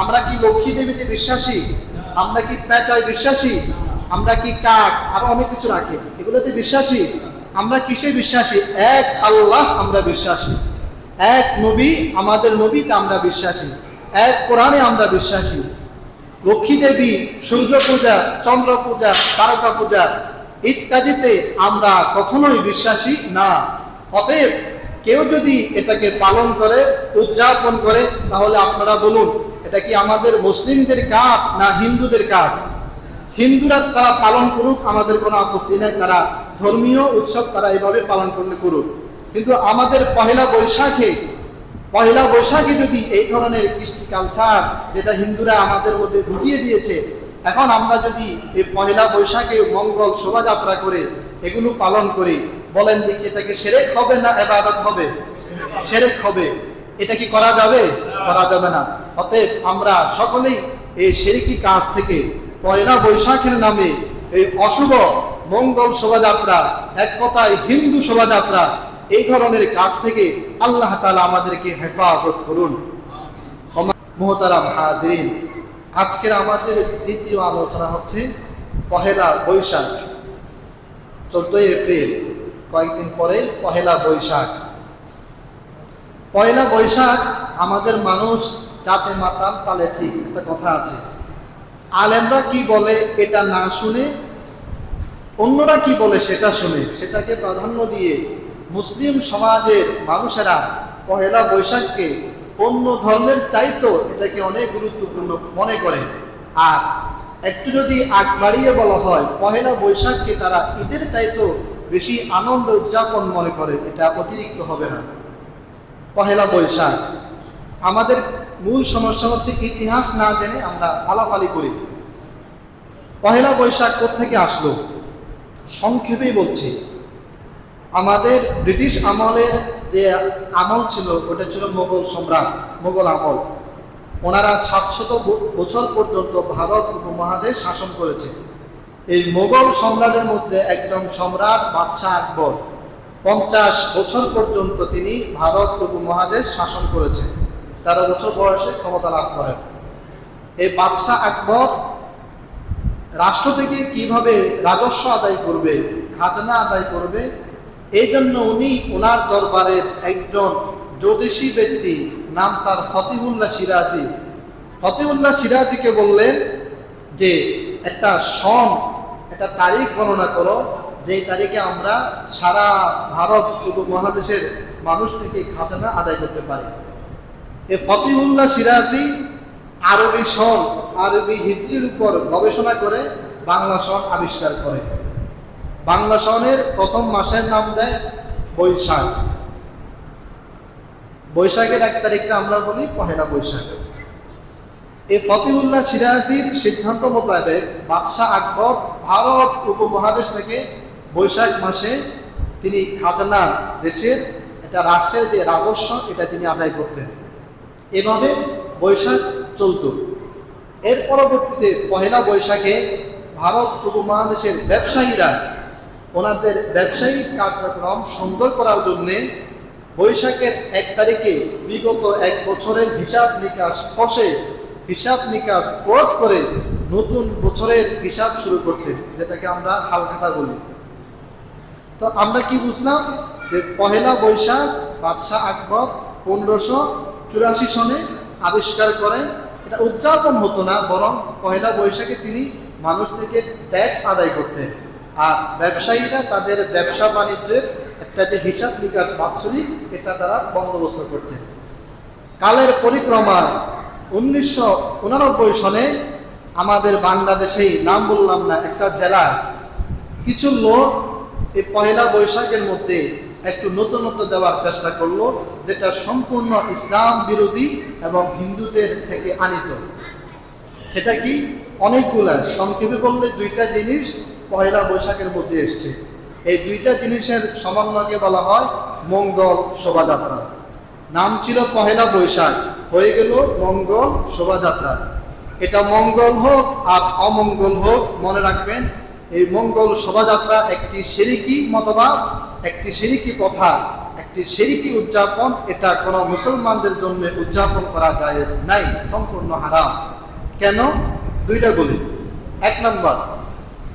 আমরা কি লক্ষ্মী দেবীতে বিশ্বাসী? আমরা কি পেঁচায় বিশ্বাসী? আমরা কি কাক? আরও অনেক কিছু রাখি। এগুলোতে বিশ্বাসী? আমরা কিসে বিশ্বাসী? এক আল্লাহ আমরা বিশ্বাসী। এক নবী, আমাদের নবীতে আমরা বিশ্বাসী। এক কোরআনে আমরা বিশ্বাসী। লক্ষ্মী দেবী, সূর্য পূজা, চন্দ্র পূজা, তারকা পূজা ইত্যাদিতে আমরা কখনোই বিশ্বাসী না। অতএব কেউ যদি এটাকে পালন করে, উদযাপন করে, তাহলে আপনারা বলুন এটা কি আমাদের মুসলিমদের কাজ না হিন্দুদের কাজ? হিন্দুরা তারা পালন করুক, আমাদের কোনো আপত্তি নেই, তারা ধর্মীয় উৎসব তারা এভাবে পালন করলে করুক। কিন্তু আমাদের পহেলা বৈশাখে পহেলা বৈশাখে যদি এই ধরনের কৃষ্টি কালচার যেটা হিন্দুরা আমাদের মধ্যে ঢুকিয়ে দিয়েছে, এখন আমরা যদি এই পহেলা বৈশাখে মঙ্গল শোভাযাত্রা করে এগুলো পালন করি, বলেন দেখি এটাকে সেরেক হবে না এবাদত হবে? সেরেক হবে। এটা কি করা যাবে? করা যাবে না। অতএব আমরা সকলেই এই সেরেকি কাজ থেকে পয়লা বৈশাখের নামে এই অশুভ মঙ্গল শোভাযাত্রা, এক কথায় হিন্দু শোভাযাত্রা, এই ধরনের কাজ থেকে আল্লাহ তালা আমাদেরকে হেফাজত করুন। মোহতারাম হাজরিন, আজকের আমাদের দ্বিতীয় আলোচনা হচ্ছে পহেলা বৈশাখ, চোদ্দই এপ্রিল, কয়েকদিন পরে পহেলা বৈশাখ। পয়লা বৈশাখ আমাদের মানুষ জাতে মাতাল তালে ঠিক, একটা কথা আছে। আলেমরা কি বলে এটা না শুনে, অন্যরা কি বলে সেটা শুনে, সেটাকে প্রাধান্য দিয়ে মুসলিম সমাজের মানুষেরা পহেলা বৈশাখকে অন্য ধর্মের চাইতো এটাকে অনেক গুরুত্বপূর্ণ মনে করে। আর একটু যদি আগ বাড়িয়ে বলা হয়, পহেলা বৈশাখকে তারা ঈদের চাইতো বেশি আনন্দ উদযাপন মনে করে, এটা অতিরিক্ত হবে না। পহেলা বৈশাখ আমাদের মূল সমস্যা হচ্ছে ইতিহাস না জেনে আমরা ফালাফালি করি। পহেলা বৈশাখ থেকে আসলো? সংক্ষেপেই বলছি। আমাদের ব্রিটিশ আমলের যে আমল ছিল, ওটা ছিল মোগল সম্রাট, মোগল আমল। ওনারা সাতশত বছর পর্যন্ত ভারত উপমহাদেশ শাসন করেছে। এই মোগল সম্রাটের মধ্যে একজন সম্রাট বাদশাহ আকবর। পঞ্চাশ বছর পর্যন্ত তিনি ভারত উপমহাদেশ শাসন করেছে তেরো বছর বয়সে ক্ষমতা লাভ করেন। এই বাদশাহ আকবর রাষ্ট্র থেকে কীভাবে রাজস্ব আদায় করবে, খাজনা আদায় করবে, এই জন্য উনি ওনার দরবারের একজন জ্যোতিষী ব্যক্তি, নাম তার ফতিহুল্লাহ সিরাজি। ফতিহুল্লাহ সিরাজিকে বললেন যে, একটা সন, একটা তারিখ গণনা করো, যেই তারিখে আমরা সারা ভারত উপমহাদেশের মানুষ থেকে খাজনা আদায় করতে পারি। এ ফতিহুল্লাহ সিরাজি আরবি সন আরবি হিদ্রির উপর গবেষণা করে বাংলা সন আবিষ্কার করে। বাংলা সনের প্রথম মাসের নাম দেয় বৈশাখ। বৈশাখের এক তারিখটা আমরা বলি পহেলা বৈশাখ। এই ফতিউল্লাহ সিরাজির সিদ্ধান্ত মোতাবেক বাদশাহ আকবর ভারত উপমহাদেশ থেকে বৈশাখ মাসে তিনি খাজানা দেশের এটা রাষ্ট্রের যে রাজস্ব, এটা তিনি আদায় করতেন। এভাবে বৈশাখ চলত। এর পরবর্তীতে পহেলা বৈশাখে ভারত উপমহাদেশের ব্যবসায়ীরা ওনাদের ব্যবসায়িক কার্যক্রম সুন্দর করার জন্যে বৈশাখের এক তারিখে বিগত এক বছরের হিসাব নিকাশ কষে হিসাব নিকাশ ক্রস করে নতুন বছরের হিসাব শুরু করতেন, যেটাকে আমরা হালখাতা বলি। তো আমরা কি বুঝলাম যে পহেলা বৈশাখ, বাদশাহ আকবর পনেরোশো চুরাশি সনে আবিষ্কার করেন। এটা উদযাপন হতো না, বরং পয়লা বৈশাখে তিনি মানুষ থেকে ট্যাক্স আদায় করতেন। আর ব্যবসায়ীরা তাদের ব্যবসা বাণিজ্যের একটা যে হিসাব নিকাশ বাৎসরিক, এটা তারা বন্দোবস্ত করতেন। কালের পরিক্রমায় উনিশশো উনানব্বই সনে আমাদের বাংলাদেশেই নাম বললাম না, একটা জেলা কিছু লোক এই পয়লা বৈশাখের মধ্যে একটু নতুনত্ব দেওয়ার চেষ্টা করল, যেটা সম্পূর্ণ ইসলাম বিরোধী এবং হিন্দুদের থেকে আনিত। সেটা কি? অনেকগুলা, সংক্ষেপে বললে দুইটা জিনিস পয়লা বৈশাখের মধ্যে এসছে। এই দুইটা জিনিসের সমন্বয়কে বলা হয় মঙ্গল শোভাযাত্রা। নাম ছিল পহেলা বৈশাখ, হয়ে গেল মঙ্গল শোভাযাত্রা। এটা মঙ্গল হোক আর অমঙ্গল হোক, মনে রাখবেন এই মঙ্গল শোভাযাত্রা একটি সিরিকি মতবাদ, একটি সিরিকি কথা একটি সেরিকি উদযাপন, এটা কোনো মুসলমানদের জন্য উদযাপন করা যায় নাই, সম্পূর্ণ হারাম। কেন? দুইটা বলি এক নম্বর,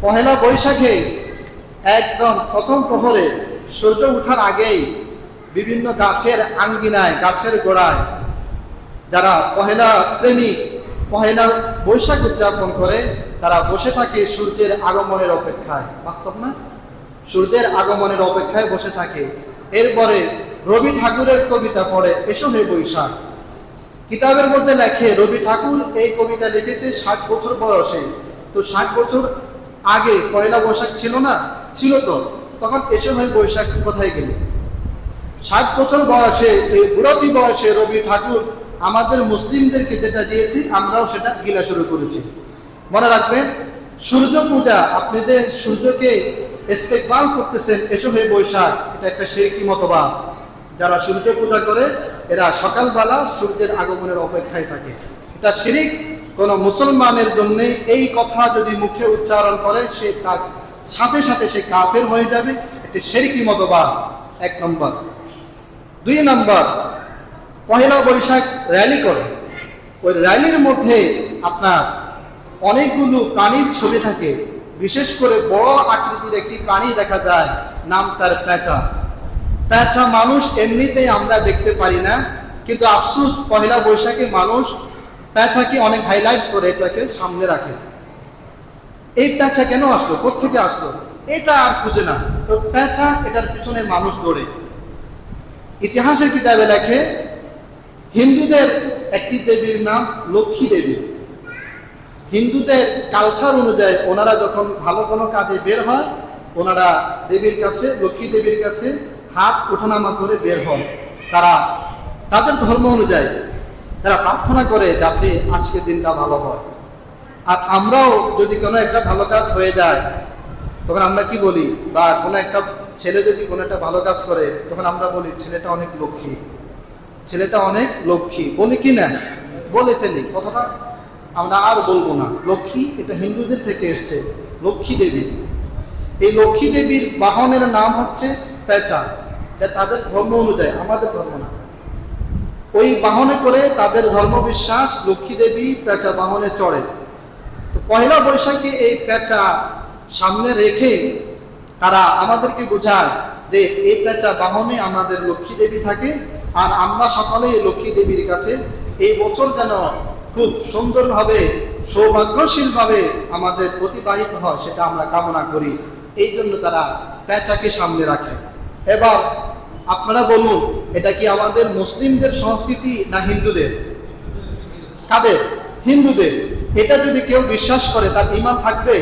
পহেলা বৈশাখে একদম প্রথম প্রহরে সূর্য ওঠার আগেই বিভিন্ন গাছের আঙ্গিনায়, গাছের গোড়ায় যারা পহেলা প্রেমিক পহেলা বৈশাখ উদযাপন করে তারা বসে থাকে সূর্যের আগমনের অপেক্ষায়। বাস্তব না? সূর্যের আগমনের অপেক্ষায় বসে থাকে। এরপরে রবি ঠাকুরের কবিতা পড়ে, এসো হে বৈশাখ। কিতাবের মধ্যে লেখে, রবি ঠাকুর এই কবিতা লিখেছে ষাট বছর বয়সে। তো ষাট বছর আগে পয়লা বৈশাখ ছিল না? ছিল তো। তখন এসো হে বৈশাখ কোথায় গেল? ষাট বছর বয়সে, এই বুড়াতি বয়সে রবি ঠাকুর আমাদের মুসলিমদেরকে যেটা দিয়েছি, আমরাও সেটা গিলা শুরু করেছি। মনে রাখবেন, সূর্য পূজা, আপনি যে সূর্যকে ইস্তেকবাল করতেছেন, এসো হয়ে বৈশাখ, এটা একটা শিরকি মতবাদ। যারা সূর্য পূজা করে, এরা সকালবেলা সূর্যের আগমনের অপেক্ষায় থাকে। এটা শিরিক, কোন মুসলমানের জন্য এই কথা যদি মুখে উচ্চারণ করে, সে তার সাথে সাথে সে কাফের হয়ে যাবে। এটি শিরিকি মতবাদ। এক নম্বর। দুই নম্বর পহেলা বৈশাখ র্যালি করে। ওই র্যালির মধ্যে আপনার অনেকগুলো প্রাণীর ছবি থাকে। বিশেষ করে বড় আকৃতির একটি প্রাণী দেখা যায়, নাম তার প্যাঁচা। প্যাঁচা মানুষ এমনিতেই আমরা দেখতে পারি না, কিন্তু আফসুস, পহেলা বৈশাখে মানুষ প্যাঁচাকে অনেক হাইলাইট করে এটাকে সামনে রাখে। এই প্যাঁচা কেন আসলো? কোথেকে আসলো? এটা আর খুঁজে না। তো প্যাঁচা এটার পিছনে মানুষ দৌড়ে। ইতিহাসের কিতাবে লেখে হিন্দুদের একটি দেবীর নাম লক্ষ্মী দেবী। হিন্দুদের কালচার অনুযায়ী ওনারা যখন ভালো কোনো কাজে বের হয়, ওনারা দেবীর কাছে, লক্ষ্মী দেবীর কাছে হাত ওঠানামা করে বের হন। তারা তাদের ধর্ম অনুযায়ী তারা প্রার্থনা করে যাতে আজকের দিনটা ভালো হয়। আর আমরাও যদি কোনো একটা ভালো কাজ হয়ে যায়, তখন আমরা কি বলি? বা কোনো একটা ছেলে যদি কোনো একটা ভালো কাজ করে, তখন আমরা বলি, ছেলেটা অনেক লক্ষ্মী। ছেলেটা অনেক লক্ষ্মী, বলি কি না? বলে ফেলি, কথাটা আমরা আর বলব না। লক্ষ্মী, এটা হিন্দুদের থেকে এসছে, লক্ষ্মী দেবী। এই লক্ষ্মী দেবীর বাহনের নাম হচ্ছে পেঁচা। তাদের ধর্ম অনুযায়ী, আমাদের ধর্ম না। ওই বাহনে করে তাদের ধর্ম বিশ্বাস লক্ষ্মী দেবী পেঁচা বাহনে চড়ে। তো পয়লা বৈশাখে এই পেঁচা সামনে রেখে তারা আমাদেরকে বোঝায় যে এই পেঁচা বাহনে আমাদের লক্ষ্মী দেবী থাকে। আর আমরা সকলে লক্ষ্মী দেবীর কাছে এই বছর যেন খুব সুন্দরভাবে, সৌভাগ্যশীলভাবে আমাদের অতিবাহিত হয়, সেটা আমরা কামনা করি। এই জন্য তারা পেঁচাকে সামনে রাখে। এবার আপনারা বলুন, এটা কি আমাদের মুসলিমদের সংস্কৃতি না হিন্দুদের? কাদের? হিন্দুদের। এটা যদি কেউ বিশ্বাস করে, তার ইমান থাকবে?